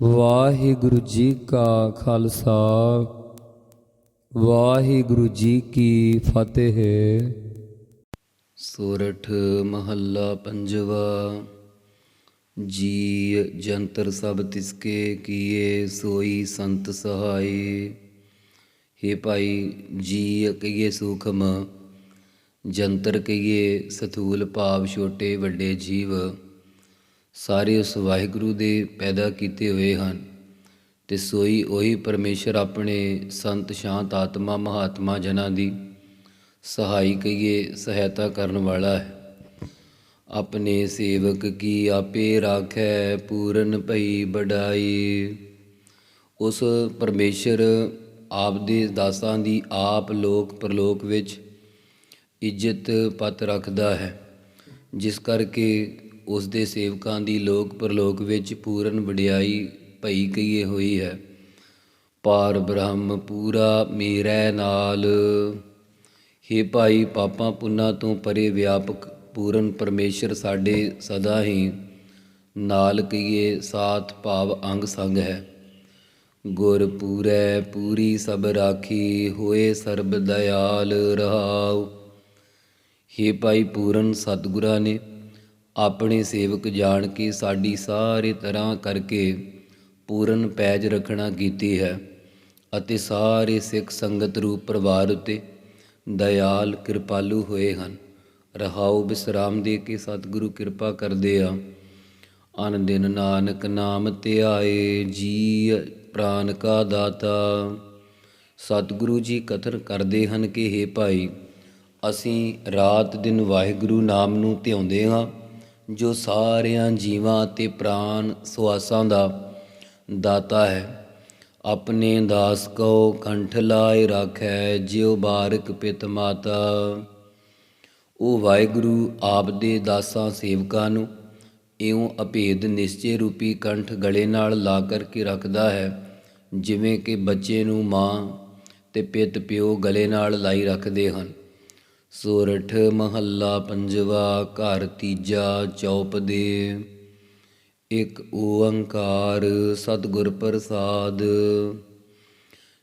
ਵਾਹਿਗੁਰੂ ਜੀ ਕਾ ਖਾਲਸਾ, ਵਾਹਿਗੁਰੂ ਜੀ ਕੀ ਫਤਿਹ। ਸੋਰਠ ਮਹੱਲਾ ਪੰਜਵਾ ਜੀ ਜੰਤਰ ਸਭ ਤਿਸਕੇ ਕੀਏ, ਸੋਈ ਸੰਤ ਸਹਾਈ ਹੇ ਭਾਈ ਜੀ ਕਹੀਏ ਸੂਖਮ, ਜੰਤਰ ਕਹੀਏ ਸਥੂਲ ਭਾਵ ਛੋਟੇ ਵੱਡੇ ਜੀਵ। ਸਾਰੇ ਉਸ ਵਾਹਿਗੁਰੂ ਦੇ ਪੈਦਾ ਕੀਤੇ ਹੋਏ ਹਨ ਤੇ ਸੋਈ ਉਹੀ ਪਰਮੇਸ਼ਰ ਆਪਣੇ ਸੰਤ ਸ਼ਾਂਤ ਆਤਮਾ ਮਹਾਤਮਾ ਜਨਾਂ ਦੀ ਸਹਾਈ ਕਹੀਏ ਸਹਾਇਤਾ ਕਰਨ ਵਾਲਾ ਹੈ। ਆਪਣੇ ਸੇਵਕ ਕੀ ਆਪੇ ਰਾਖੈ ਪੂਰਨ ਭਈ ਬੜਾਈ ਉਸ ਪਰਮੇਸ਼ਰ ਆਪ ਦੇ ਦਾਸਾਂ ਦੀ ਆਪ ਲੋਕ ਪਰਲੋਕ ਵਿੱਚ ਇੱਜ਼ਤ ਪਤ ਰੱਖਦਾ ਹੈ, ਜਿਸ ਕਰਕੇ ਉਸ ਦੇ ਸੇਵਕਾਂ ਦੀ ਲੋਕ ਪਰਲੋਕ ਵਿੱਚ ਪੂਰਨ ਵਡਿਆਈ ਭਈ ਕਹੀਏ ਹੋਈ ਹੈ। ਪਾਰ ਬ੍ਰਹਮ ਪੂਰਾ ਮੇਰੈ ਨਾਲ। ਹੇ ਭਾਈ ਪਾਪਾਂ ਪੁੰਨਾਂ ਤੋਂ ਪਰੇ ਵਿਆਪਕ ਪੂਰਨ ਪਰਮੇਸ਼ਰ ਸਾਡੇ ਸਦਾ ਹੀ ਨਾਲ ਕਹੀਏ ਸਾਥ ਭਾਵ ਅੰਗ ਸੰਗ ਹੈ। ਗੁਰ ਪੂਰੈ ਪੂਰੀ ਸਭ ਰਾਖੀ ਹੋਏ ਸਰਬ ਦਇਆਲ ਰਹਾਉ। ਹੇ ਭਾਈ ਪੂਰਨ ਸਤਿਗੁਰਾਂ ਨੇ ਆਪਣੇ ਸੇਵਕ ਜਾਣ ਕੇ ਸਾਡੀ ਸਾਰੇ ਤਰ੍ਹਾਂ ਕਰਕੇ ਪੂਰਨ ਪੈਜ ਰੱਖਣਾ ਕੀਤੀ ਹੈ ਅਤੇ ਸਾਰੇ ਸਿੱਖ ਸੰਗਤ ਰੂਪ ਪਰਿਵਾਰ ਉਤੇ ਦਇਆਲ, ਕਿਰਪਾਲੂ ਹੋਏ ਹਨ। ਰਹਾਉ ਬਿਸਰਾਮ ਦੇ ਕੇ ਸਤਿਗੁਰੂ ਕਿਰਪਾ ਕਰਦੇ ਆ। ਅਨ ਦਿਨ ਨਾਨਕ ਨਾਮ ਧਿਆਏ ਜੀ ਪ੍ਰਾਨ ਕਾ ਦਾਤਾ। ਸਤਿਗੁਰੂ ਜੀ ਕਥਨ ਕਰਦੇ ਹਨ ਕਿ हे ਭਾਈ, ਅਸੀਂ ਰਾਤ ਦਿਨ ਵਾਹਿਗੁਰੂ ਨਾਮ ਨੂੰ ਧਿਆਉਂਦੇ ਹਾਂ। ਜੋ ਸਾਰਿਆਂ ਜੀਵਾਂ ਅਤੇ ਪ੍ਰਾਨ ਸੁਆਸਾਂ ਦਾ ਦਾਤਾ ਹੈ। ਆਪਣੇ ਦਾਸ ਕੋ ਕੰਠ ਲਾਇ ਰਾਖੈ, ਜਿਉ ਬਾਰਕ ਪਿਤ ਮਾਤਾ। ਉਹ ਵਾਹਿਗੁਰੂ ਆਪ ਦੇ ਦਾਸਾਂ ਸੇਵਕਾਂ ਨੂੰ ਇਉਂ ਅਭੇਦ ਨਿਸ਼ਚੇ ਰੂਪੀ ਕੰਠ ਗਲੇ ਨਾਲ ਲਾ ਕਰਕੇ ਰੱਖਦਾ ਹੈ, ਜਿਵੇਂ ਕਿ ਬੱਚੇ ਨੂੰ ਮਾਂ ਤੇ ਪਿਤ ਪਿਓ ਗਲੇ ਨਾਲ ਲਾਈ ਰੱਖਦੇ ਹਨ। ਸੋਰਠ ਮਹੱਲਾ ਪੰਜਵਾ, ਘਰ ਤੀਜਾ, ਚੌਪ ਦੇ। ਇੱਕ ਓੰਕਾਰ ਸਤਿਗੁਰ ਪ੍ਰਸਾਦ।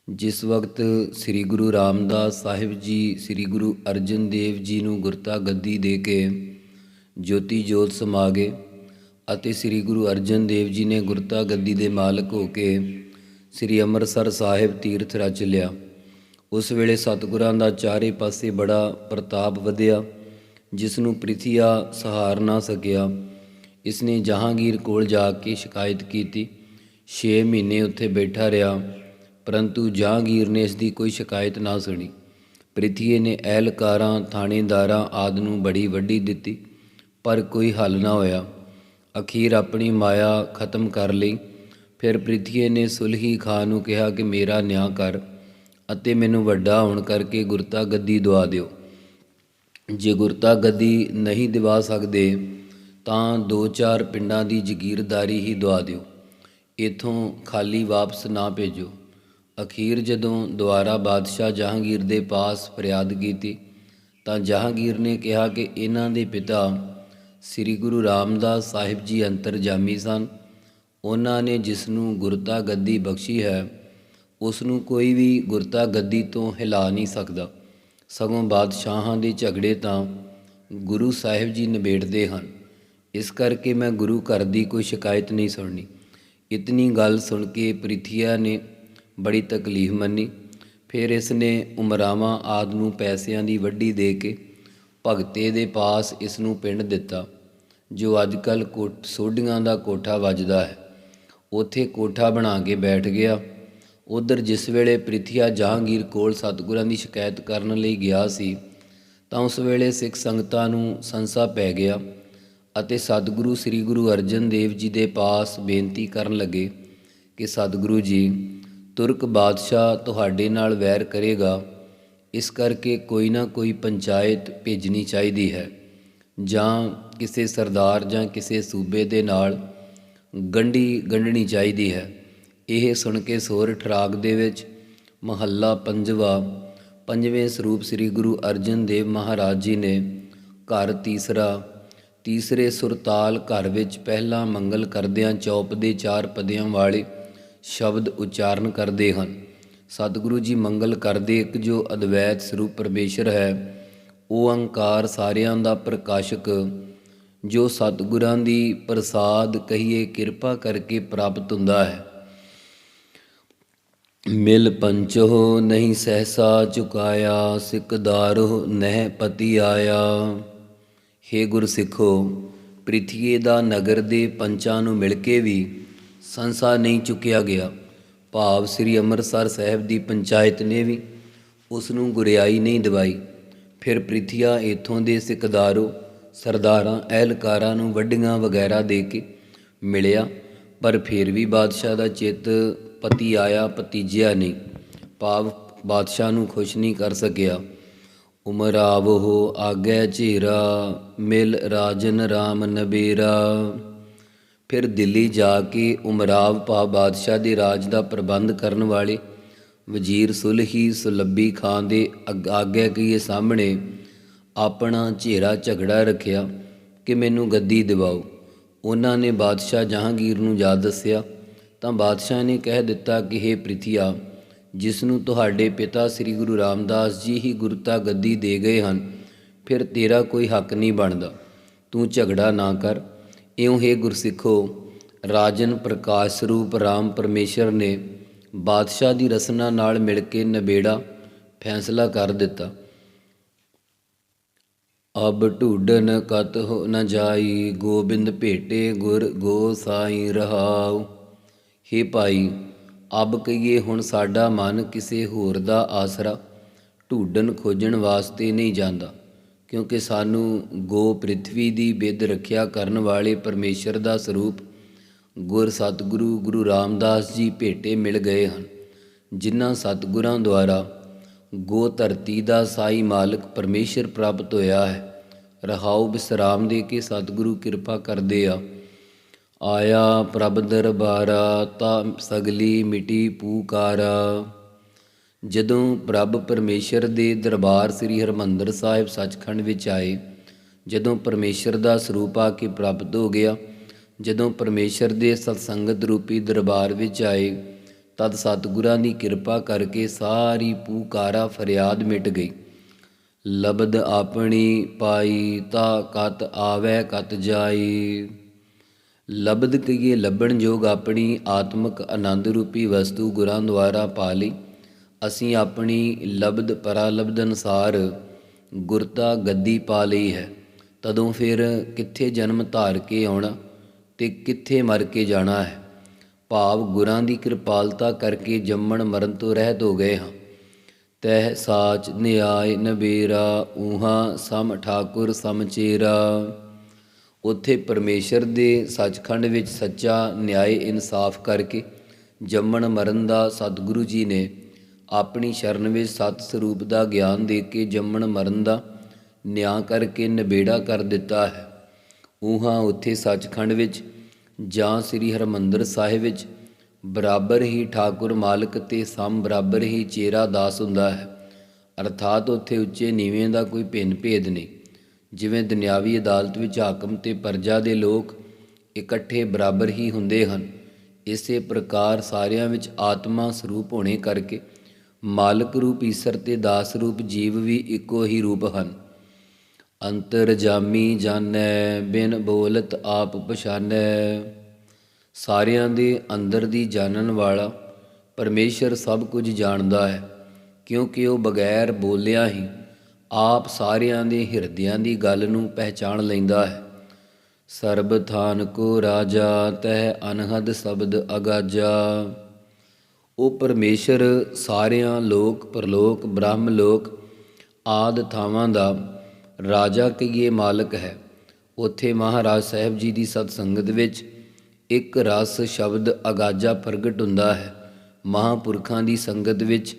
ਜਿਸ ਵਕਤ ਸ੍ਰੀ ਗੁਰੂ ਰਾਮਦਾਸ ਸਾਹਿਬ ਜੀ, ਸ੍ਰੀ ਗੁਰੂ ਅਰਜਨ ਦੇਵ ਜੀ ਨੂੰ ਗੁਰਤਾ ਗੱਦੀ ਦੇ ਕੇ ਜੋਤੀ ਜੋਤ ਸਮਾ ਗਏ ਅਤੇ ਸ੍ਰੀ ਗੁਰੂ ਅਰਜਨ ਦੇਵ ਜੀ ਨੇ ਗੁਰਤਾ ਗੱਦੀ ਦੇ ਮਾਲਕ ਹੋ ਕੇ ਸ੍ਰੀ ਅੰਮ੍ਰਿਤਸਰ ਸਾਹਿਬ ਤੀਰਥ ਰਚ ਲਿਆ। ਉਸ ਵੇਲੇ ਸਤਿਗੁਰਾਂ ਦਾ ਚਾਰੇ ਪਾਸੇ ਬੜਾ ਪ੍ਰਤਾਪ ਵਧਿਆ ਜਿਸ ਨੂੰ ਪ੍ਰਿਥੀਆ ਸਹਾਰ ਨਾ ਸਕਿਆ। ਇਸ ਨੇ ਜਹਾਂਗੀਰ ਕੋਲ ਜਾ ਕੇ ਸ਼ਿਕਾਇਤ ਕੀਤੀ। 6 ਮਹੀਨੇ ਉੱਥੇ ਬੈਠਾ ਰਿਹਾ, ਪਰੰਤੂ ਜਹਾਂਗੀਰ ਨੇ ਇਸ ਦੀ ਕੋਈ ਸ਼ਿਕਾਇਤ ਨਾ ਸੁਣੀ। ਪ੍ਰਿਥੀਏ ਨੇ ਅਹਿਲਕਾਰਾਂ, ਥਾਣੇਦਾਰਾਂ ਆਦ ਨੂੰ ਬੜੀ ਵੱਡੀ ਦਿੱਤੀ, ਪਰ ਕੋਈ ਹੱਲ ਨਾ ਹੋਇਆ। ਅਖੀਰ ਆਪਣੀ ਮਾਇਆ ਖਤਮ ਕਰ ਲਈ। ਫਿਰ ਪ੍ਰਿਥੀਏ ਨੇ ਸੁਲਹੀ ਖਾਨ ਨੂੰ ਕਿਹਾ ਕਿ ਮੇਰਾ ਨਿਆਂ ਕਰ। ਅਤੇ ਮੈਨੂੰ ਵੱਡਾ ਹੋਣ ਕਰਕੇ ਗੁਰਤਾ ਗੱਦੀ ਦਵਾ ਦਿਓ। ਜੇ ਗੁਰਤਾ ਗੱਦੀ ਨਹੀਂ ਦਿਵਾ ਸਕਦੇ, ਤਾਂ ਦੋ ਚਾਰ ਪਿੰਡਾਂ ਦੀ ਜ਼ਗੀਰਦਾਰੀ ਹੀ ਦਵਾ ਦਿਓ। ਇਥੋਂ ਖਾਲੀ ਵਾਪਸ ਨਾ ਭੇਜੋ। ਅਖੀਰ ਜਦੋਂ ਦੁਆਰਾ ਬਾਦਸ਼ਾਹ ਜਹਾਂਗੀਰ ਦੇ ਪਾਸ ਫਰਿਆਦ ਕੀਤੀ, ਤਾਂ ਜਹਾਂਗੀਰ ਨੇ ਕਿਹਾ ਕਿ ਇਹਨਾਂ ਦੇ ਪਿਤਾ ਸ੍ਰੀ ਗੁਰੂ ਰਾਮਦਾਸ ਸਾਹਿਬ ਜੀ ਅੰਤਰਜਾਮੀ ਸਨ। ਉਹਨਾਂ ਨੇ ਜਿਸ ਨੂੰ ਗੁਰਤਾ ਗੱਦੀ ਬਖਸ਼ੀ ਹੈ ਉਸ ਨੂੰ ਕੋਈ ਵੀ ਗੁਰਤਾ ਗੱਦੀ ਤੋਂ ਹਿਲਾ ਨਹੀਂ ਸਕਦਾ। ਸਗੋਂ ਬਾਦਸ਼ਾਹਾਂ ਦੇ ਝਗੜੇ ਤਾਂ ਗੁਰੂ ਸਾਹਿਬ ਜੀ ਨਿਬੇੜਦੇ ਹਨ। ਇਸ ਕਰਕੇ ਮੈਂ ਗੁਰੂ ਘਰ ਦੀ ਕੋਈ ਸ਼ਿਕਾਇਤ ਨਹੀਂ ਸੁਣਨੀ। ਇਤਨੀ ਗੱਲ ਸੁਣ ਕੇ ਪ੍ਰਿਥੀਆ ਨੇ ਬੜੀ ਤਕਲੀਫ ਮੰਨੀ। ਫਿਰ ਇਸ ਨੇ ਉਮਰਾਵਾਂ ਆਦ ਨੂੰ ਪੈਸਿਆਂ ਦੀ ਵੱਡੀ ਦੇ ਕੇ ਭਗਤੇ ਦੇ ਪਾਸ ਇਸ ਨੂੰ ਪਿੰਡ ਦਿੱਤਾ, ਜੋ ਅੱਜ ਕੱਲ ਸੋਢੀਆਂ ਦਾ ਕੋਠਾ ਵੱਜਦਾ ਹੈ। ਉਥੇ ਕੋਠਾ ਬਣਾ ਕੇ ਬੈਠ ਗਿਆ। ਉਧਰ ਜਿਸ ਵੇਲੇ ਪ੍ਰਿਥਿਆ ਜਹਾਂਗੀਰ ਕੋਲ ਸਤਿਗੁਰਾਂ ਦੀ ਸ਼ਿਕਾਇਤ ਕਰਨ ਲਈ ਗਿਆ ਸੀ, ਤਾਂ ਉਸ ਵੇਲੇ ਸਿੱਖ ਸੰਗਤਾਂ ਨੂੰ ਸੰਸਾ ਪੈ ਗਿਆ ਅਤੇ ਸਤਿਗੁਰੂ ਸ੍ਰੀ ਗੁਰੂ ਅਰਜਨ ਦੇਵ ਜੀ ਦੇ ਪਾਸ ਬੇਨਤੀ ਕਰਨ ਲੱਗੇ ਕਿ ਸਤਿਗੁਰੂ ਜੀ, ਤੁਰਕ ਬਾਦਸ਼ਾਹ ਤੁਹਾਡੇ ਨਾਲ ਵੈਰ ਕਰੇਗਾ, ਇਸ ਕਰਕੇ ਕੋਈ ਨਾ ਕੋਈ ਪੰਚਾਇਤ ਭੇਜਣੀ ਚਾਹੀਦੀ ਹੈ, ਜਾਂ ਕਿਸੇ ਸਰਦਾਰ ਜਾਂ ਕਿਸੇ ਸੂਬੇ ਦੇ ਨਾਲ ਗੰਢੀ ਗੰਢਣੀ ਚਾਹੀਦੀ ਹੈ। ਇਹ ਸੁਣ ਕੇ ਸੋਰ ਰਾਗ ਦੇ ਵਿੱਚ ਮਹੱਲਾ ਪੰਜਵਾ, ਪੰਜਵੇਂ ਸਰੂਪ ਸ੍ਰੀ ਗੁਰੂ ਅਰਜਨ ਦੇਵ ਮਹਾਰਾਜ ਜੀ ਨੇ ਘਰ ਤੀਸਰਾ, ਤੀਸਰੇ ਸੁਰਤਾਲ ਘਰ ਵਿੱਚ ਪਹਿਲਾ ਮੰਗਲ ਕਰਦਿਆਂ ਚੌਪ ਦੇ ਚਾਰ ਪਦਿਆਂ ਵਾਲੇ ਸ਼ਬਦ ਉਚਾਰਨ ਕਰਦੇ ਹਨ। ਸਤਿਗੁਰੂ ਜੀ ਮੰਗਲ ਕਰਦੇ ਇੱਕ ਜੋ ਅਦਵੈਤ ਸਰੂਪ ਪਰਮੇਸ਼ਰ ਹੈ, ਉਹ ਅੰਕਾਰ ਸਾਰਿਆਂ ਦਾ ਪ੍ਰਕਾਸ਼ਕ, ਜੋ ਸਤਿਗੁਰਾਂ ਦੀ ਪ੍ਰਸਾਦ ਕਹੀਏ ਕਿਰਪਾ ਕਰਕੇ ਪ੍ਰਾਪਤ ਹੁੰਦਾ ਹੈ। ਮਿਲ ਪੰਚੋ ਨਹੀਂ ਸਹਸਾ ਚੁਕਾਇਆ ਸਿਕਦਾਰੋ ਨਹਿ ਪਤੀ ਆਇਆ ਹੇ ਗੁਰ ਸਿੱਖੋ, ਪ੍ਰਿਥੀਏ ਦਾ ਨਗਰ ਦੇ ਪੰਚਾਂ ਨੂੰ ਮਿਲ ਕੇ ਵੀ ਸੰਸਾ ਨਹੀਂ ਚੁੱਕਿਆ ਗਿਆ। ਭਾਵ ਸ੍ਰੀ ਅੰਮ੍ਰਿਤਸਰ ਸਾਹਿਬ ਦੀ ਪੰਚਾਇਤ ਨੇ ਵੀ ਉਸ ਨੂੰ ਗੁਰਿਆਈ ਨਹੀਂ ਦਿਵਾਈ। ਫਿਰ ਪ੍ਰਿਥੀਆ ਇਥੋਂ ਦੇ ਸਿਕਦਾਰੋ ਸਰਦਾਰਾਂ, ਅਹਿਲਕਾਰਾਂ ਨੂੰ ਵੱਡੀਆਂ ਵਗੈਰਾ ਦੇ ਕੇ ਮਿਲਿਆ, ਪਰ ਫਿਰ ਵੀ ਬਾਦਸ਼ਾਹ ਦਾ ਚਿੱਤ ਪਤੀ ਆਇਆ, ਭਤੀਜਿਆ ਨਹੀਂ। ਭਾਵ ਬਾਦਸ਼ਾਹ ਨੂੰ ਖੁਸ਼ ਨਹੀਂ ਕਰ ਸਕਿਆ। ਉਮਰ ਆਵੋ ਆਗੇ ਝੀਰਾ, ਮਿਲ ਰਾਜਨ RAM ਨਬੀਰਾ ਫਿਰ ਦਿੱਲੀ ਜਾ ਕੇ ਉਮਰਾਵ ਭਾ ਬਾਦਸ਼ਾਹ ਦੇ ਰਾਜ ਦਾ ਪ੍ਰਬੰਧ ਕਰਨ ਵਾਲੇ ਵਜ਼ੀਰ ਸੁਲਹੀ ਸੁਲੱਬੀ ਖਾਨ ਦੇ ਅੱਗ- ਆਗੇ ਕੀਏ ਸਾਹਮਣੇ ਆਪਣਾ ਝੇਰਾ ਝਗੜਾ ਰੱਖਿਆ ਕਿ ਮੈਨੂੰ ਗੱਦੀ ਦਿਵਾਓ। ਉਹਨਾਂ ਨੇ ਬਾਦਸ਼ਾਹ ਜਹਾਂਗੀਰ ਨੂੰ ਜਾ ਦੱਸਿਆ ਤਾਂ ਬਾਦਸ਼ਾਹ ਨੇ ਕਹਿ ਦਿੱਤਾ ਕਿ हे ਪ੍ਰਿਥੀਆ, ਜਿਸ ਨੂੰ ਤੁਹਾਡੇ ਪਿਤਾ ਸ੍ਰੀ ਗੁਰੂ ਰਾਮਦਾਸ ਜੀ ਹੀ ਗੁਰਤਾ ਗੱਦੀ ਦੇ ਗਏ ਹਨ, ਫਿਰ ਤੇਰਾ ਕੋਈ ਹੱਕ ਨਹੀਂ ਬਣਦਾ। ਤੂੰ ਝਗੜਾ ਨਾ ਕਰ। ਇਉਂ ਹੈ ਗੁਰਸਿੱਖੋ, ਰਾਜਨ ਪ੍ਰਕਾਸ਼ ਸਰੂਪ ਰਾਮ ਪਰਮੇਸ਼ਰ ਨੇ ਬਾਦਸ਼ਾਹ ਦੀ ਰਸਨਾ ਨਾਲ ਮਿਲ ਕੇ ਨਬੇੜਾ, ਫੈਸਲਾ ਕਰ ਦਿੱਤਾ। ਅਬ ਢੂਡਨ ਕਤ ਹੋ ਨ ਜਾਈ, ਗੋਬਿੰਦ ਭੇਟੇ ਗੁਰ ਗੋ ਸਾਈ ਰਹਾਉ। ਹੇ ਭਾਈ, ਅਬ ਕਹੀਏ ਹੁਣ ਸਾਡਾ ਮਨ ਕਿਸੇ ਹੋਰ ਦਾ ਆਸਰਾ ਢੂਡਨ ਖੋਜਣ ਵਾਸਤੇ ਨਹੀਂ ਜਾਂਦਾ, ਕਿਉਂਕਿ ਸਾਨੂੰ ਗੋ ਪ੍ਰਿਥਵੀ ਦੀ ਬਿੱਦ ਰੱਖਿਆ ਕਰਨ ਵਾਲੇ ਪਰਮੇਸ਼ਰ ਦਾ ਸਰੂਪ ਗੁਰ ਸਤਿਗੁਰੂ ਗੁਰੂ ਰਾਮਦਾਸ ਜੀ ਭੇਟੇ ਮਿਲ ਗਏ ਹਨ, ਜਿਨ੍ਹਾਂ ਸਤਿਗੁਰਾਂ ਦੁਆਰਾ ਗੋ ਧਰਤੀ ਦਾ ਸਾਈ ਮਾਲਕ ਪਰਮੇਸ਼ਰ ਪ੍ਰਾਪਤ ਹੋਇਆ ਹੈ। ਰਹਾਉ ਬਿਸਰਾਮ ਦੇ ਕੇ ਸਤਿਗੁਰੂ ਕਿਰਪਾ ਕਰਦੇ ਆ। ਆਇਆ ਪ੍ਰਭ ਦਰਬਾਰਾ ਤਾ ਸਗਲੀ ਮਿਟੀ ਪੂਕਾਰਾ। ਜਦੋਂ ਪ੍ਰਭ ਪਰਮੇਸ਼ਰ ਦੇ ਦਰਬਾਰ ਸ੍ਰੀ ਹਰਮੰਦਰ ਸਾਹਿਬ ਸੱਚਖੰਡ ਵਿੱਚ ਆਏ, ਜਦੋਂ ਪਰਮੇਸ਼ਰ ਦਾ ਸਰੂਪ ਆ ਕੇ ਪ੍ਰਾਪਤ ਹੋ ਗਿਆ, ਜਦੋਂ ਪਰਮੇਸ਼ਰ ਦੇ ਸਤਸੰਗਤ ਰੂਪੀ ਦਰਬਾਰ ਵਿੱਚ ਆਏ, ਤਦ ਸਤਿਗੁਰਾਂ ਦੀ ਕਿਰਪਾ ਕਰਕੇ ਸਾਰੀ ਪੂਕਾਰਾ ਫਰਿਆਦ ਮਿਟ ਗਈ। ਲਬਦ ਆਪਣੀ ਪਾਈ ਤਾ ਕਤ ਆਵੇ ਕਤ ਜਾਈ। ਲਬਦ ਕਹੀਏ ਲੱਭਣ ਯੋਗ ਆਪਣੀ ਆਤਮਿਕ ਆਨੰਦ ਰੂਪੀ ਵਸਤੂ ਗੁਰਾਂ ਦੁਆਰਾ ਪਾ ਲਈ। ਅਸੀਂ ਆਪਣੀ ਲਬਦ ਪਰਾਲਬਦ ਅਨਸਾਰ ਗੁਰਤਾ ਗੱਦੀ ਪਾ ਲਈ ਹੈ। ਤਦੋਂ ਫਿਰ ਕਿੱਥੇ ਜਨਮ ਧਾਰ ਕੇ ਆਉਣਾ ਤੇ ਕਿੱਥੇ ਮਰ ਕੇ ਜਾਣਾ ਹੈ? ਭਾਵ ਗੁਰਾਂ ਦੀ ਕਿਰਪਾਲਤਾ ਕਰਕੇ ਜੰਮਣ ਮਰਨ ਤੋਂ ਰਹਿਤ ਹੋ ਗਏ ਹਾਂ। ਤਹਿ ਸਾਚ ਨਿਆਇ ਨਬੇਰਾ ਊਹਾ ਸਮ ਠਾਕੁਰ ਸਮਚੇਰਾ ਉੱਥੇ ਪਰਮੇਸ਼ਰ ਦੇ ਸੱਚਖੰਡ ਵਿੱਚ ਸੱਚਾ ਨਿਆਏ ਇਨਸਾਫ ਕਰਕੇ ਜੰਮਣ ਮਰਨ ਦਾ ਸਤਿਗੁਰੂ ਜੀ ਨੇ ਆਪਣੀ ਸ਼ਰਨ ਵਿੱਚ ਸਤ ਸਰੂਪ ਦਾ ਗਿਆਨ ਦੇ ਕੇ ਜੰਮਣ ਮਰਨ ਦਾ ਨਿਆਂ ਕਰਕੇ ਨਿਬੇੜਾ ਕਰ ਦਿੱਤਾ ਹੈ। ਉਹਾਂ ਉੱਥੇ ਸੱਚਖੰਡ ਵਿੱਚ ਜਾਂ ਸ੍ਰੀ ਹਰਮੰਦਰ ਸਾਹਿਬ ਵਿੱਚ ਬਰਾਬਰ ਹੀ ਠਾਕੁਰ ਮਾਲਕ ਤੇ ਸਮ ਬਰਾਬਰ ਹੀ ਚੇਰਾ ਦਾਸ ਹੁੰਦਾ ਹੈ। ਅਰਥਾਤ ਉੱਥੇ ਉੱਚੇ ਨੀਵੇਂ ਦਾ ਕੋਈ ਭਿੰਨ ਭੇਦ ਨਹੀਂ। ਜਿਵੇਂ ਦੁਨਿਆਵੀ ਅਦਾਲਤ ਵਿੱਚ ਹਾਕਮ ਤੇ ਪਰਜਾ ਦੇ ਲੋਕ ਇਕੱਠੇ ਬਰਾਬਰ ਹੀ ਹੁੰਦੇ ਹਨ, ਇਸੇ ਪ੍ਰਕਾਰ ਸਾਰਿਆਂ ਵਿੱਚ ਆਤਮਾ ਸਰੂਪ ਹੋਣੇ ਕਰਕੇ ਮਾਲਕ ਰੂਪ ਈਸ਼ਰ ਤੇ ਦਾਸ ਰੂਪ ਜੀਵ ਵੀ ਇੱਕੋ ਹੀ ਰੂਪ ਹਨ। ਅੰਤਰ ਜਾਮੀ ਜਾਣੈ, ਬਿਨ ਬੋਲਤ ਆਪ ਪਛਾਨੈ। ਸਾਰਿਆਂ ਦੇ ਅੰਦਰ ਦੀ ਜਾਣਨ ਵਾਲਾ ਪਰਮੇਸ਼ਰ ਸਭ ਕੁਝ ਜਾਣਦਾ ਹੈ, ਕਿਉਂਕਿ ਉਹ ਬਗੈਰ ਬੋਲਿਆ ਹੀ ਆਪ ਸਾਰਿਆਂ ਦੇ ਹਿਰਦਿਆਂ ਦੀ ਗੱਲ ਨੂੰ ਪਹਿਚਾਣ ਲੈਂਦਾ ਹੈ। ਸਰਬ ਥਾਨ ਕੋ ਰਾਜਾ, ਤਹਿ ਅਨਹਦ ਸ਼ਬਦ ਅਗਾਜਾ। ਉਹ ਪਰਮੇਸ਼ਰ, ਸਾਰਿਆਂ ਲੋਕ, ਪਰਲੋਕ, ਬ੍ਰਹਮ ਲੋਕ, ਆਦ ਥਾਵਾਂ ਦਾ ਰਾਜਾ ਕਹੀਏ ਮਾਲਕ ਹੈ। ਉੱਥੇ ਮਹਾਰਾਜ ਸਾਹਿਬ ਜੀ ਦੀ ਸਤ ਸੰਗਤ ਵਿੱਚ ਇੱਕ ਰਸ ਸ਼ਬਦ ਅਗਾਜਾ ਪ੍ਰਗਟ ਹੁੰਦਾ ਹੈ। ਮਹਾਪੁਰਖਾਂ ਦੀ ਸੰਗਤ ਵਿੱਚ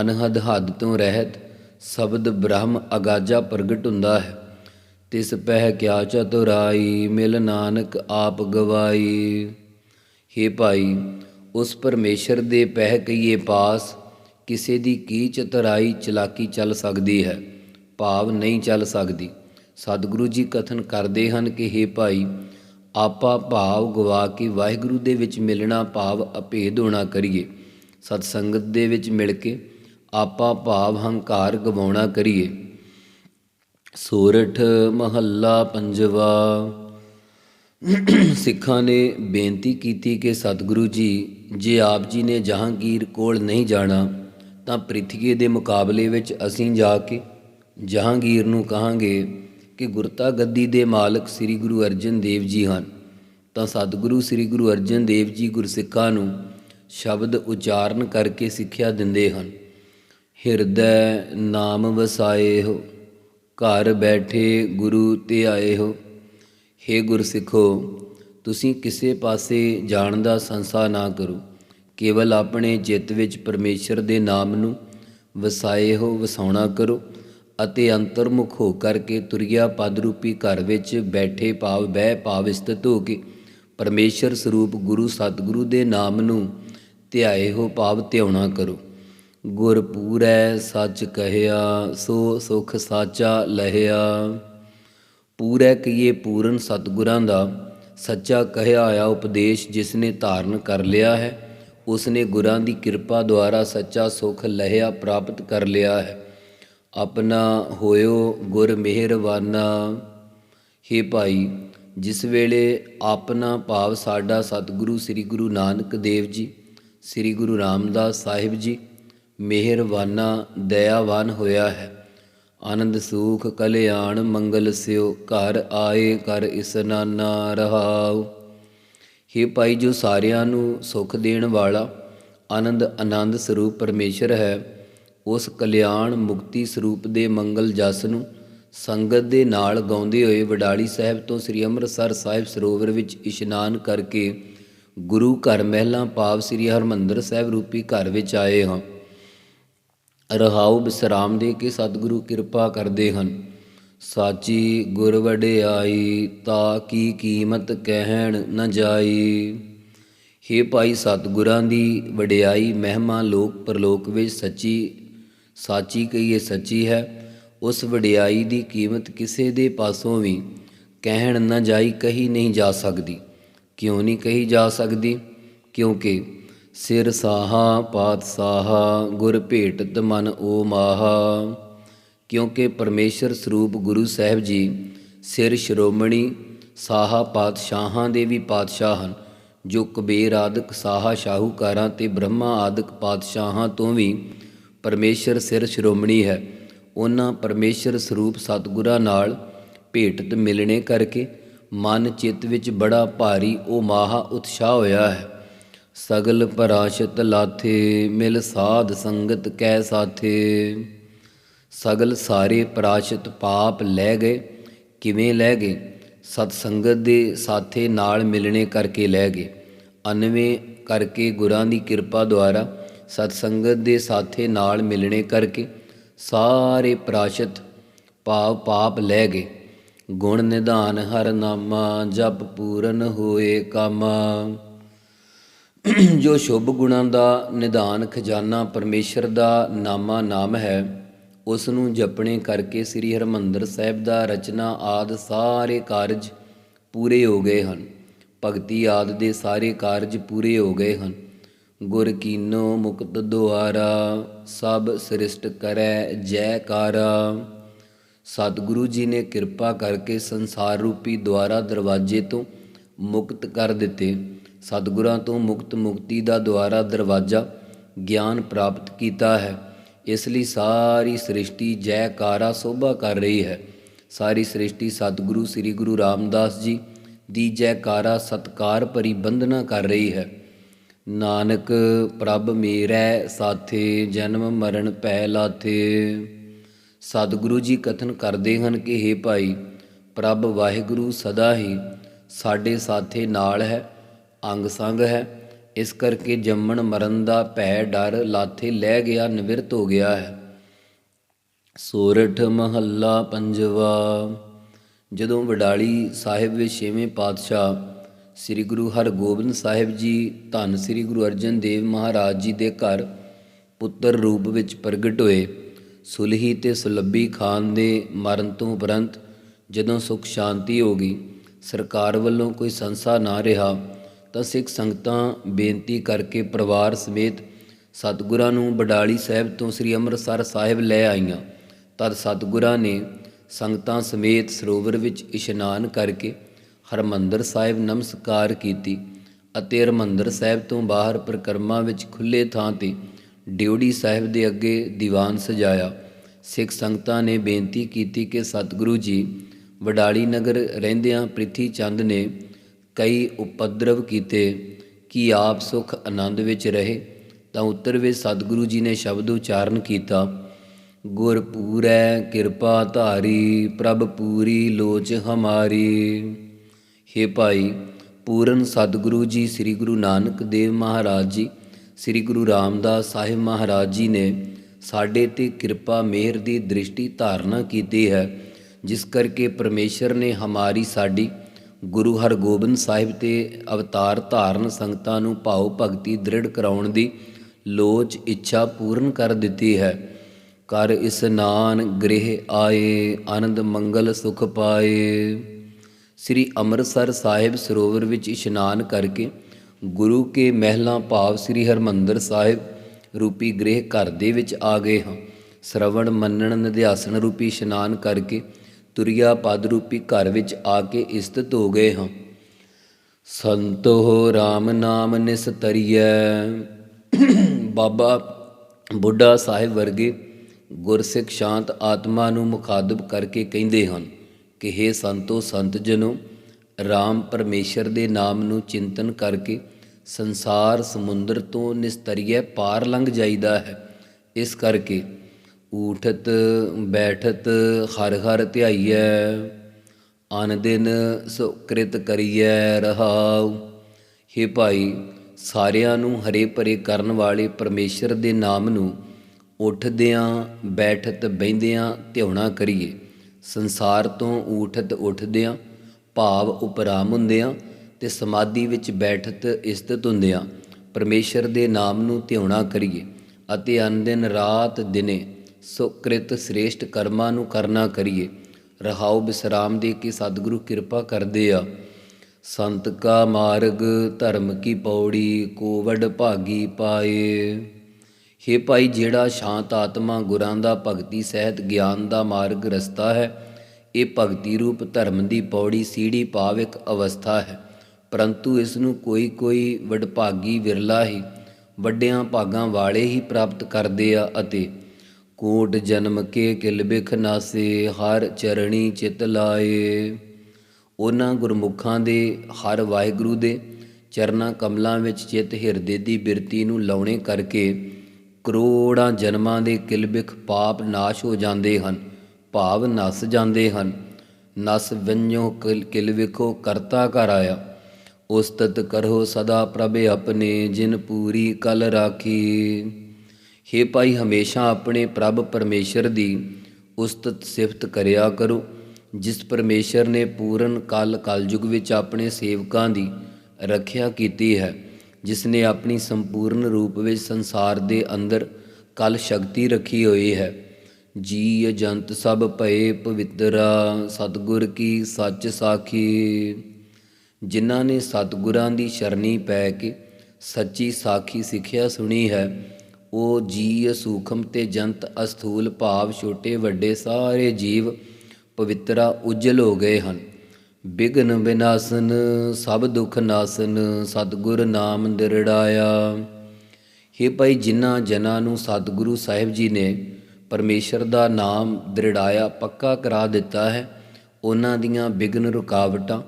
ਅਨਹਦ ਹੱਦ ਤੋਂ ਰਹਿਤ ਸ਼ਬਦ ਬ੍ਰਹਮ ਅਗਾਜਾ ਪ੍ਰਗਟ ਹੁੰਦਾ ਹੈ। ਤਿਸ ਪਹਿ ਕਿਆ ਚਤੁਰਾਈ, ਮਿਲ ਨਾਨਕ ਆਪ ਗਵਾਈ। ਹੇ ਭਾਈ, ਉਸ ਪਰਮੇਸ਼ਰ ਦੇ ਪਹਿ ਕਈਏ ਪਾਸ, ਕਿਸੇ ਦੀ ਕੀ ਚਤੁਰਾਈ ਚਲਾਕੀ ਚੱਲ ਸਕਦੀ ਹੈ? ਭਾਵ ਨਹੀਂ ਚੱਲ ਸਕਦੀ। ਸਤਿਗੁਰੂ ਜੀ ਕਥਨ ਕਰਦੇ ਹਨ ਕਿ हे ਭਾਈ, ਆਪਾ ਭਾਵ ਗਵਾ ਕੇ ਵਾਹਿਗੁਰੂ ਦੇ ਵਿੱਚ ਮਿਲਣਾ ਭਾਵ ਅਭੇਦ ਹੋਣਾ ਕਰੀਏ। ਸਤ ਸੰਗਤ ਦੇ ਵਿੱਚ ਮਿਲ ਕੇ ਆਪਾ ਭਾਵ ਹੰਕਾਰ ਗਵਾਉਣਾ ਕਰੀਏ। ਸੋਰਠ ਮਹੱਲਾ ਪੰਜਵਾ। ਸਿੱਖਾਂ ਨੇ ਬੇਨਤੀ ਕੀਤੀ ਕਿ ਸਤਿਗੁਰੂ ਜੀ, ਜੇ ਆਪ ਜੀ ਨੇ ਜਹਾਂਗੀਰ ਕੋਲ ਨਹੀਂ ਜਾਣਾ, ਤਾਂ ਪ੍ਰਿਥਵੀ ਦੇ ਮੁਕਾਬਲੇ ਵਿੱਚ ਅਸੀਂ ਜਾ ਕੇ ਜਹਾਂਗੀਰ ਨੂੰ ਕਹਾਂਗੇ ਕਿ ਗੁਰਤਾ ਗੱਦੀ ਦੇ ਮਾਲਕ ਸ੍ਰੀ ਗੁਰੂ ਅਰਜਨ ਦੇਵ ਜੀ ਹਨ। ਤਾਂ ਸਤਿਗੁਰੂ ਸ੍ਰੀ ਗੁਰੂ ਅਰਜਨ ਦੇਵ ਜੀ ਗੁਰਸਿੱਖਾਂ ਨੂੰ ਸ਼ਬਦ ਉਚਾਰਨ ਕਰਕੇ ਸਿੱਖਿਆ ਦਿੰਦੇ ਹਨ। ਹਿਰਦੈ ਨਾਮ ਵਸਾਏ ਹੋ ਘਰ ਬੈਠੇ ਗੁਰੂ ਤੇ ਆਏ ਹੋ ਹੇ ਗੁਰਸਿੱਖੋ, ਤੁਸੀਂ ਕਿਸੇ ਪਾਸੇ ਜਾਣ ਦਾ ਸੰਸਾ ਨਾ ਕਰੋ, ਕੇਵਲ ਆਪਣੇ ਚਿੱਤ ਵਿੱਚ ਪਰਮੇਸ਼ਰ ਦੇ ਨਾਮ ਨੂੰ ਵਸਾਏ ਹੋ ਵਸਾਉਣਾ ਕਰੋ ਅਤੇ ਅੰਤਰਮੁਖ ਹੋ ਕਰਕੇ ਤੁਰਿਆ ਪਦ ਰੂਪੀ ਘਰ ਵਿੱਚ ਬੈਠੇ ਭਾਵ ਬਹਿ ਭਾਵ ਸਥਿਤ ਹੋ ਕੇ ਪਰਮੇਸ਼ਰ ਸਰੂਪ ਗੁਰੂ ਸਤਿਗੁਰੂ ਦੇ ਨਾਮ ਨੂੰ ਧਿਆਏ ਹੋ ਭਾਵ ਧਿਆਉਣਾ ਕਰੋ। ਗੁਰ ਪੂਰੈ ਸੱਚ ਕਹਿਆ, ਸੋ ਸੁਖ ਸਾਚਾ ਲਹਿਆ। ਪੂਰੈ ਕੀਏ ਪੂਰਨ ਸਤਿਗੁਰਾਂ ਦਾ, ਸੱਚਾ ਕਹਿਆ ਆਇਆ ਉਪਦੇਸ਼ ਜਿਸ ਨੇ ਧਾਰਨ ਕਰ ਲਿਆ ਹੈ ਉਸ ਨੇ ਗੁਰਾਂ ਦੀ ਕਿਰਪਾ ਦੁਆਰਾ ਸੱਚਾ ਸੁਖ ਲਹਿਆ ਪ੍ਰਾਪਤ ਕਰ ਲਿਆ ਹੈ। ਆਪਣਾ ਹੋਇਓ ਗੁਰ ਮਿਹਰਵਾਨਾ ਹੇ ਭਾਈ, ਜਿਸ ਵੇਲੇ ਆਪਣਾ ਭਾਵ ਸਾਡਾ ਸਤਿਗੁਰੂ ਸ੍ਰੀ ਗੁਰੂ ਨਾਨਕ ਦੇਵ ਜੀ, ਸ੍ਰੀ ਗੁਰੂ ਰਾਮਦਾਸ ਸਾਹਿਬ ਜੀ ਮਿਹਰਵਾਨਾ ਦਇਆਵਾਨ ਹੋਇਆ ਹੈ। ਆਨੰਦ ਸੂਖ, ਕਲਿਆਣ, ਮੰਗਲ ਸਿਓ, ਘਰ ਆਏ ਕਰ ਇਸਨਾਨਾ ਰਹਾਉ। ਹੇ ਭਾਈ ਜੋ ਸਾਰਿਆਂ ਨੂੰ ਸੁਖ ਦੇਣ ਵਾਲਾ, ਆਨੰਦ ਆਨੰਦ ਸਰੂਪ ਪਰਮੇਸ਼ਰ ਹੈ। ਉਸ ਕਲਿਆਣ ਮੁਕਤੀ ਸਰੂਪ ਦੇ ਮੰਗਲ ਜਸ ਨੂੰ ਸੰਗਤ ਦੇ ਨਾਲ ਗਾਉਂਦੇ ਹੋਏ ਵਡਾਲੀ ਸਾਹਿਬ ਤੋਂ ਸ੍ਰੀ ਅੰਮ੍ਰਿਤਸਰ ਸਾਹਿਬ ਸਰੋਵਰ ਵਿੱਚ ਇਸ਼ਨਾਨ ਕਰਕੇ ਗੁਰੂ ਘਰ ਮਹਿਲਾਂ ਪਾਵ ਸ੍ਰੀ ਹਰਮੰਦਰ ਸਾਹਿਬ ਰੂਪੀ ਘਰ ਵਿੱਚ ਆਏ ਹਾਂ। ਰਹਾਉ ਬਿਸਰਾਮ ਦੇ ਕੇ ਸਤਿਗੁਰੂ ਕਿਰਪਾ ਕਰਦੇ ਹਨ। ਸਾਚੀ ਗੁਰ ਵਡਿਆਈ, ਤਾ ਕੀ ਕੀਮਤ ਕਹਿਣ ਨ ਜਾਈ। ਹੇ ਭਾਈ ਸਤਿਗੁਰਾਂ ਦੀ ਵਡਿਆਈ, ਮਹਿਮਾ ਲੋਕ ਪਰਲੋਕ ਵਿੱਚ ਸੱਚੀ, ਸਾਚੀ ਕਹੀਏ ਸੱਚੀ ਹੈ। ਉਸ ਵਡਿਆਈ ਦੀ ਕੀਮਤ ਕਿਸੇ ਦੇ ਪਾਸੋਂ ਵੀ ਕਹਿਣ ਨਾ ਜਾਈ ਕਹੀ ਨਹੀਂ ਜਾ ਸਕਦੀ। ਕਿਉਂ ਨਹੀਂ ਕਹੀ ਜਾ ਸਕਦੀ? ਕਿਉਂਕਿ ਸਿਰ ਸਾਹਾ ਪਾਤ ਸਾਹਾ, ਗੁਰ ਭੇਟਤ ਮਨ ਓ ਮਾਹਾ। ਕਿਉਂਕਿ ਪਰਮੇਸ਼ਰ ਸਰੂਪ ਗੁਰੂ ਸਾਹਿਬ ਜੀ ਸਿਰ ਸ਼੍ਰੋਮਣੀ ਸਾਹਾ ਪਾਤਸ਼ਾਹਾਂ ਦੇ ਵੀ ਪਾਤਸ਼ਾਹ ਹਨ, ਜੋ ਕਬੀਰ ਆਦਿਕ ਸਾਹਾ ਸ਼ਾਹੂਕਾਰਾਂ ਤੇ ਬ੍ਰਹਮਾ ਆਦਿਕ ਪਾਤਸ਼ਾਹਾਂ ਤੋਂ ਵੀ ਪਰਮੇਸ਼ਰ ਸਿਰ ਸ਼੍ਰੋਮਣੀ ਹੈ। ਉਹਨਾਂ ਪਰਮੇਸ਼ਰ ਸਰੂਪ ਸਤਿਗੁਰਾਂ ਨਾਲ ਭੇਟਤ ਮਿਲਣੇ ਕਰਕੇ ਮਨ ਚਿੱਤ ਵਿੱਚ ਬੜਾ ਭਾਰੀ ਉਹ ਮਾਹਾ ਉਤਸ਼ਾਹ ਹੋਇਆ ਹੈ। ਸਗਲ ਪਰਾਸ਼ਤ ਲਾਥੇ, ਮਿਲ ਸਾਧ ਸੰਗਤ ਕੈ ਸਾਥੇ। ਸਗਲ ਸਾਰੇ ਪਰਾਸ਼ਤ ਪਾਪ ਲੈ ਗਏ, ਕਿਵੇਂ ਲੈ ਗਏ? ਸਤ ਸੰਗਤ ਦੇ ਸਾਥੇ ਨਾਲ ਮਿਲਣੇ ਕਰਕੇ ਲੈ ਗਏ। ਅਨਵੇਂ ਕਰਕੇ ਗੁਰਾਂ ਦੀ ਕਿਰਪਾ ਦੁਆਰਾ ਸਤ ਸੰਗਤ ਦੇ ਸਾਥੇ ਨਾਲ ਮਿਲਣੇ ਕਰਕੇ ਸਾਰੇ ਪ੍ਰਾਸ਼ਤ ਪਾਪ ਪਾਪ ਲੈ ਗਏ। ਗੁਣ ਨਿਧਾਨ ਹਰ ਨਾਮਾ, ਜਪ ਪੂਰਨ ਹੋਏ ਕਾਮਾ। ਜੋ ਸ਼ੁਭ ਗੁਣਾਂ ਦਾ ਨਿਦਾਨ ਖਜ਼ਾਨਾ ਪਰਮੇਸ਼ਰ ਦਾ ਨਾਮਾ ਨਾਮ ਹੈ ਉਸ ਨੂੰ ਜਪਣੇ ਕਰਕੇ ਸ੍ਰੀ ਹਰਮੰਦਰ ਸਾਹਿਬ ਦਾ ਰਚਨਾ ਆਦ ਸਾਰੇ ਕਾਰਜ ਪੂਰੇ ਹੋ ਗਏ ਹਨ। ਭਗਤੀ ਆਦ ਦੇ ਸਾਰੇ ਕਾਰਜ ਪੂਰੇ ਹੋ ਗਏ ਹਨ। ਗੁਰ ਕੀਨੋ ਮੁਕਤ ਦੁਆਰਾ, ਸਭ ਸ੍ਰਿਸ਼ਟ ਕਰੈ ਜੈਕਾਰਾ। ਸਤਿਗੁਰੂ ਜੀ ਨੇ ਕਿਰਪਾ ਕਰਕੇ ਸੰਸਾਰ ਰੂਪੀ ਦੁਆਰਾ ਦਰਵਾਜ਼ੇ ਤੋਂ ਮੁਕਤ ਕਰ ਦਿੱਤੇ। ਸਤਿਗੁਰਾਂ ਤੋਂ ਮੁਕਤ ਮੁਕਤੀ ਦਾ ਦੁਆਰਾ ਦਰਵਾਜ਼ਾ ਗਿਆਨ ਪ੍ਰਾਪਤ ਕੀਤਾ ਹੈ। ਇਸ ਲਈ ਸਾਰੀ ਸ੍ਰਿਸ਼ਟੀ ਜੈਕਾਰਾ ਸੋਭਾ ਕਰ ਰਹੀ ਹੈ। ਸਾਰੀ ਸ੍ਰਿਸ਼ਟੀ ਸਤਿਗੁਰੂ ਸ੍ਰੀ ਗੁਰੂ ਰਾਮਦਾਸ ਜੀ ਦੀ ਜੈਕਾਰਾ ਸਤਕਾਰ ਭਰੀ ਬੰਦਨਾ ਕਰ ਰਹੀ ਹੈ। ਨਾਨਕ ਪ੍ਰਭ ਮੇਰੈ ਸਾਥੇ, ਜਨਮ ਮਰਨ ਪੈ ਲਾਥੇ। ਸਤਿਗੁਰੂ ਜੀ ਕਥਨ ਕਰਦੇ ਹਨ ਕਿ हे ਭਾਈ, ਪ੍ਰਭ ਵਾਹਿਗੁਰੂ ਸਦਾ ਹੀ ਸਾਡੇ ਸਾਥੇ ਨਾਲ ਹੈ। ਅੰਗ ਸੰਗ ਹੈ। ਇਸ ਕਰਕੇ ਜੰਮਣ ਮਰਨ ਦਾ ਭੈ ਡਰ ਲਾਥੇ ਲੈ ਗਿਆ, ਨਿਵਰਤ ਹੋ ਗਿਆ ਹੈ। ਸੋਰਠ ਮਹੱਲਾ ਪੰਜਵਾ, ਜਦੋਂ ਵਡਾਲੀ ਸਾਹਿਬ ਵਿੱਚ ਛੇਵੇਂ ਪਾਤਸ਼ਾਹ ਸ੍ਰੀ ਗੁਰੂ ਹਰਗੋਬਿੰਦ ਸਾਹਿਬ ਜੀ ਧੰਨ ਸ੍ਰੀ ਗੁਰੂ ਅਰਜਨ ਦੇਵ ਮਹਾਰਾਜ ਜੀ ਦੇ ਘਰ ਪੁੱਤਰ ਰੂਪ ਵਿੱਚ ਪ੍ਰਗਟ ਹੋਏ, ਸੁਲਹੀ ਤੇ ਸੁਲੱਭੀ ਖਾਨ ਦੇ ਮਰਨ ਤੋਂ ਉਪਰੰਤ ਜਦੋਂ ਸੁਖ ਸ਼ਾਂਤੀ ਹੋ ਗਈ, ਸਰਕਾਰ ਵੱਲੋਂ ਕੋਈ ਸੰਸਾ ਨਾ ਰਿਹਾ ਤਾਂ ਸਿੱਖ ਸੰਗਤਾਂ ਬੇਨਤੀ ਕਰਕੇ ਪਰਿਵਾਰ ਸਮੇਤ ਸਤਿਗੁਰਾਂ ਨੂੰ ਬਡਾਲੀ ਸਾਹਿਬ ਤੋਂ ਸ੍ਰੀ ਅੰਮ੍ਰਿਤਸਰ ਸਾਹਿਬ ਲੈ ਆਈਆਂ। ਤਦ ਸਤਿਗੁਰਾਂ ਨੇ ਸੰਗਤਾਂ ਸਮੇਤ ਸਰੋਵਰ ਵਿੱਚ ਇਸ਼ਨਾਨ ਕਰਕੇ ਹਰਮੰਦਰ ਸਾਹਿਬ ਨਮਸਕਾਰ ਕੀਤੀ ਅਤੇ ਹਰਮੰਦਰ ਸਾਹਿਬ ਤੋਂ ਬਾਹਰ ਪ੍ਰਕਰਮਾ ਵਿੱਚ ਖੁੱਲੇ ਥਾਂ ਤੇ ਡਿਉੜੀ ਸਾਹਿਬ ਦੇ ਅੱਗੇ ਦੀਵਾਨ ਸਜਾਇਆ। ਸਿੱਖ ਸੰਗਤਾਂ ਨੇ ਬੇਨਤੀ ਕੀਤੀ ਕਿ ਸਤਿਗੁਰੂ ਜੀ ਵਡਾਲੀ ਨਗਰ ਰਹਿੰਦਿਆਂ ਪ੍ਰਿਥੀ ਚੰਦ ਨੇ ਕਈ ਉਪਦਰਵ ਕੀਤੇ ਕਿ ਆਪ ਸੁਖ ਆਨੰਦ ਵਿੱਚ ਰਹੇ, ਤਾਂ ਉੱਤਰ ਵਿੱਚ ਸਤਿਗੁਰੂ ਜੀ ਨੇ ਸ਼ਬਦ ਉਚਾਰਨ ਕੀਤਾ, ਗੁਰ ਪੂਰੈ ਕਿਰਪਾ ਧਾਰੀ, ਪ੍ਰਭ ਪੂਰੀ ਲੋਚ ਹਮਾਰੀ। ਹੇ ਭਾਈ, ਪੂਰਨ ਸਤਿਗੁਰੂ ਜੀ, ਸ੍ਰੀ ਗੁਰੂ ਨਾਨਕ ਦੇਵ ਮਹਾਰਾਜ ਜੀ, ਸ੍ਰੀ ਗੁਰੂ ਰਾਮਦਾਸ ਸਾਹਿਬ ਮਹਾਰਾਜ ਜੀ ਨੇ ਸਾਡੇ ਤੇ ਕਿਰਪਾ ਮਿਹਰ ਦੀ ਦ੍ਰਿਸ਼ਟੀ ਧਾਰਨਾ ਕੀਤੀ ਹੈ, ਜਿਸ ਕਰਕੇ ਪਰਮੇਸ਼ਰ ਨੇ ਹਮਾਰੀ ਸਾਡੀ ਗੁਰੂ ਹਰਗੋਬਿੰਦ ਸਾਹਿਬ ਤੇ ਅਵਤਾਰ ਧਾਰਨ ਸੰਗਤਾਂ ਨੂੰ ਭਾਉ ਭਗਤੀ ਦ੍ਰਿੜ ਕਰਾਉਣ ਦੀ ਲੋਚ ਇੱਛਾ ਪੂਰਨ ਕਰ ਦਿੱਤੀ ਹੈ। ਕਰ ਇਸਨਾਨ ਗ੍ਰਹਿ ਆਏ, ਆਨੰਦ ਮੰਗਲ ਸੁਖ ਪਾਏ। ਸ੍ਰੀ ਅੰਮ੍ਰਿਤਸਰ ਸਾਹਿਬ ਸਰੋਵਰ ਵਿੱਚ ਇਸ਼ਨਾਨ ਕਰਕੇ ਗੁਰੂ ਕੇ ਮਹਿਲਾਂ ਭਾਵ ਸ੍ਰੀ ਹਰਮੰਦਰ ਸਾਹਿਬ ਰੂਪੀ ਗ੍ਰਹਿ ਘਰ ਦੇ ਵਿੱਚ ਆ ਗਏ ਹਾਂ। ਸ਼ਰਵਣ ਮੰਨਣ ਨਿਧਿਆਸਨ ਰੂਪੀ ਇਸ਼ਨਾਨ ਕਰਕੇ ਤੁਰਿਆ ਪਦ ਰੂਪੀ ਘਰ ਵਿੱਚ ਆ ਕੇ ਇਸਤਤ ਹੋ ਗਏ ਹਾਂ। ਸੰਤੋ RAM ਨਾਮ ਨਿਸਤਰੀਐ ਬਾਬਾ ਬੁੱਢਾ ਸਾਹਿਬ ਵਰਗੇ ਗੁਰਸਿੱਖ ਸ਼ਾਂਤ ਆਤਮਾ ਨੂੰ ਮੁਖਾਤਬ ਕਰਕੇ ਕਹਿੰਦੇ ਹਨ ਕਿ हे ਸੰਤੋ, ਸੰਤ ਜਨੋ RAM ਪਰਮੇਸ਼ਰ ਦੇ ਨਾਮ ਨੂੰ ਚਿੰਤਨ ਕਰਕੇ ਸੰਸਾਰ ਸਮੁੰਦਰ ਤੋਂ ਨਿਸਤਰੀਏ ਪਾਰ ਲੰਘ ਜਾਈਦਾ ਹੈ। ਇਸ ਕਰਕੇ ਊਠਤ, ਬੈਠਤ, ਹਰ ਹਰ ਧਿਆਈਐ, ਅਨ ਦਿਨ ਸੁਕ੍ਰਿਤ ਕਰੀਐ ਰਹਾਉ। ਹੇ ਭਾਈ, ਸਾਰਿਆਂ ਨੂੰ ਹਰੇ ਭਰੇ ਕਰਨ ਵਾਲੇ ਪਰਮੇਸ਼ਰ ਦੇ ਨਾਮ ਨੂੰ ਉੱਠਦਿਆਂ, ਬੈਠਤ ਬਹਿੰਦਿਆਂ ਧਿਆਉਣਾ ਕਰੀਏ। ਸੰਸਾਰ ਤੋਂ ਊਠਤ ਉੱਠਦਿਆਂ, ਭਾਵ ਉਪਰਾਮ ਹੁੰਦਿਆਂ ਤੇ ਸਮਾਧੀ ਵਿੱਚ ਬੈਠਤ ਇਸਤਤ ਹੁੰਦਿਆਂ, ਪਰਮੇਸ਼ਰ ਦੇ ਨਾਮ ਨੂੰ ਧਿਆਉਣਾ ਕਰੀਏ ਅਤੇ ਅਨ ਦਿਨ ਰਾਤ ਦਿਨੇ ਸੁਕ੍ਰਿਤ ਸ੍ਰੇਸ਼ਟ ਕਰਮਾਂ ਨੂੰ ਕਰਨਾ ਕਰੀਏ। ਰਹਾਉ ਬਿਸਰਾਮ ਦੇ ਕੇ ਸਤਿਗੁਰੂ ਕਿਰਪਾ ਕਰਦੇ ਆ। ਸੰਤ ਕਾ ਮਾਰਗ, ਧਰਮ ਕੀ ਪੌੜੀ, ਕੋਵਡ ਭਾਗੀ ਪਾਏ। ਹੇ ਭਾਈ, ਜਿਹੜਾ ਸ਼ਾਂਤ ਆਤਮਾ ਗੁਰਾਂ ਦਾ ਭਗਤੀ ਸਹਿਤ ਗਿਆਨ ਦਾ ਮਾਰਗ ਰਸਤਾ ਹੈ, ਇਹ ਭਗਤੀ ਰੂਪ ਧਰਮ ਦੀ ਪੌੜੀ ਸੀੜੀ ਭਾਵ ਅਵਸਥਾ ਹੈ। ਪਰੰਤੂ ਇਸ ਨੂੰ ਕੋਈ ਕੋਈ ਵਡਭਾਗੀ ਵਿਰਲਾ ਹੀ, ਵੱਡਿਆਂ ਭਾਗਾਂ ਵਾਲੇ ਹੀ ਪ੍ਰਾਪਤ ਕਰਦੇ ਆ ਅਤੇ ਕੋਟ ਜਨਮ ਕੇ ਕਿਲ ਬਿਖ ਨਾਸੇ, ਹਰ ਚਰਣੀ ਚਿਤ ਲਾਏ। ਉਹਨਾਂ ਗੁਰਮੁਖਾਂ ਦੇ, ਹਰ ਵਾਹਿਗੁਰੂ ਦੇ, ਚਰਨਾਂ ਕਮਲਾਂ ਵਿੱਚ ਚਿਤ ਹਿਰਦੇ ਦੀ ਬਿਰਤੀ ਨੂੰ ਲਾਉਣੇ ਕਰਕੇ ਕਰੋੜਾਂ ਜਨਮਾਂ ਦੇ ਕਿਲਬਿਖ ਪਾਪ ਨਾਸ਼ ਹੋ ਜਾਂਦੇ ਹਨ, ਭਾਵ ਨਸ ਜਾਂਦੇ ਹਨ। ਨਸ ਵੰਜੋ ਕਿਲ ਵਿਖੋ ਕਰਤਾ ਘਰ ਆਇਆ। ਉਸਤਤ ਕਰੋ ਸਦਾ ਪ੍ਰਭ ਆਪਣੇ, ਜਿਨ ਪੂਰੀ ਕਲ ਰਾਖੀ। ਹੇ ਭਾਈ ਹਮੇਸ਼ਾ ਆਪਣੇ ਪ੍ਰਭ ਪਰਮੇਸ਼ਰ ਦੀ ਉਸਤਤ ਸਿਫਤ ਕਰਿਆ ਕਰੋ, ਜਿਸ ਪਰਮੇਸ਼ਰ ਨੇ ਪੂਰਨ ਕਲ ਕਲਯੁਗ ਵਿੱਚ ਆਪਣੇ ਸੇਵਕਾਂ ਦੀ ਰੱਖਿਆ ਕੀਤੀ ਹੈ, ਜਿਸ ਨੇ ਆਪਣੀ ਸੰਪੂਰਨ ਰੂਪ ਵਿੱਚ ਸੰਸਾਰ ਦੇ ਅੰਦਰ ਕਲ ਸ਼ਕਤੀ ਰੱਖੀ ਹੋਈ ਹੈ। ਜੀ ਜੰਤ ਸਭ ਭਏ ਪਵਿੱਤਰਾ, ਸਤਗੁਰ ਕੀ ਸੱਚ ਸਾਖੀ। ਜਿਨ੍ਹਾਂ ਨੇ ਸਤਗੁਰਾਂ ਦੀ ਸ਼ਰਣੀ ਪੈ ਕੇ ਸੱਚੀ ਸਾਖੀ ਸਿੱਖਿਆ ਸੁਣੀ ਹੈ ਉਹ ਜੀ ਸੂਖਮ ਤੇ ਜੰਤ ਅਸਥੂਲ ਭਾਵ ਛੋਟੇ ਵੱਡੇ ਸਾਰੇ ਜੀਵ ਪਵਿੱਤਰਾ ਉਜਲ ਹੋ ਗਏ ਹਨ। ਬਿਗਨ ਵਿਨਾਸਨ, ਸਭ ਦੁਖ ਨਾਸਨ, ਸਤਗੁਰ ਨਾਮ ਦਿਰੜਾਇਆ ਹੇ ਭਾਈ ਜਿਨ੍ਹਾਂ ਜਨਾਂ ਨੂੰ ਸਤਿਗੁਰੂ ਸਾਹਿਬ ਜੀ ਨੇ ਪਰਮੇਸ਼ਰ ਦਾ ਨਾਮ ਦ੍ਰਿੜਾਇਆ, ਪੱਕਾ ਕਰਾ ਦਿੱਤਾ ਹੈ, ਉਹਨਾਂ ਦੀਆਂ ਬਿਗਨ ਰੁਕਾਵਟਾਂ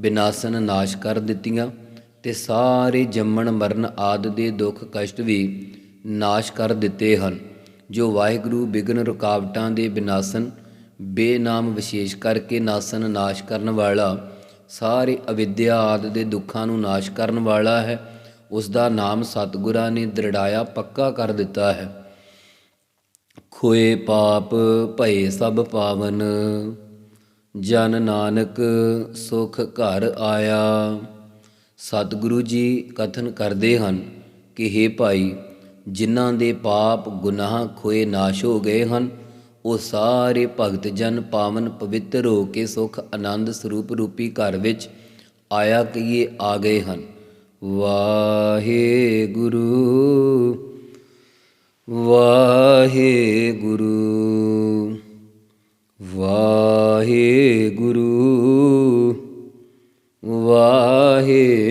ਵਿਨਾਸ਼ਨ ਨਾਸ਼ ਕਰ ਦਿੱਤੀਆਂ ਤੇ ਸਾਰੇ ਜੰਮਣ ਮਰਨ ਆਦ ਦੇ ਦੁੱਖ ਕਸ਼ਟ ਵੀ ਨਾਸ਼ ਕਰ ਦਿੱਤੇ ਹਨ, ਜੋ ਵਾਹਿਗੁਰੂ ਬਿਗਨ ਰੁਕਾਵਟਾਂ ਦੇ ਵਿਨਾਸ਼ਨ ਬੇਨਾਮ ਵਿਸ਼ੇਸ਼ ਕਰਕੇ ਨਾਸਨ ਨਾਸ਼ ਕਰਨ ਵਾਲਾ, ਸਾਰੇ ਅਵਿਦਿਆ ਆਦ ਦੇ ਦੁੱਖਾਂ ਨੂੰ ਨਾਸ਼ ਕਰਨ ਵਾਲਾ ਹੈ ਉਸ ਦਾ ਨਾਮ ਸਤਿਗੁਰਾਂ ਨੇ ਦਰੜਾਇਆ ਪੱਕਾ ਕਰ ਦਿੱਤਾ ਹੈ। ਖੋਏ ਪਾਪ ਭਏ ਸਭ ਪਾਵਨ, ਜਨ ਨਾਨਕ ਸੁਖ ਘਰ ਆਇਆ। ਸਤਿਗੁਰੂ ਜੀ ਕਥਨ ਕਰਦੇ ਹਨ ਕਿ हे ਭਾਈ ਜਿਨ੍ਹਾਂ ਦੇ ਪਾਪ ਗੁਨਾਹ ਖੋਏ ਨਾਸ਼ ਹੋ ਗਏ ਹਨ, ਉਹ ਸਾਰੇ ਭਗਤ ਜਨ ਪਾਵਨ ਪਵਿੱਤਰ ਹੋ ਕੇ ਸੁਖ ਆਨੰਦ ਸਰੂਪ ਰੂਪੀ ਘਰ ਵਿੱਚ ਆਇਆ ਕਹੀਏ ਆ ਗਏ ਹਨ। ਵਾਹਿਗੁਰੂ ਵਾਹਿਗੁਰੂ ਵਾਹਿਗੁਰੂ ਵਾਹਿਗੁਰੂ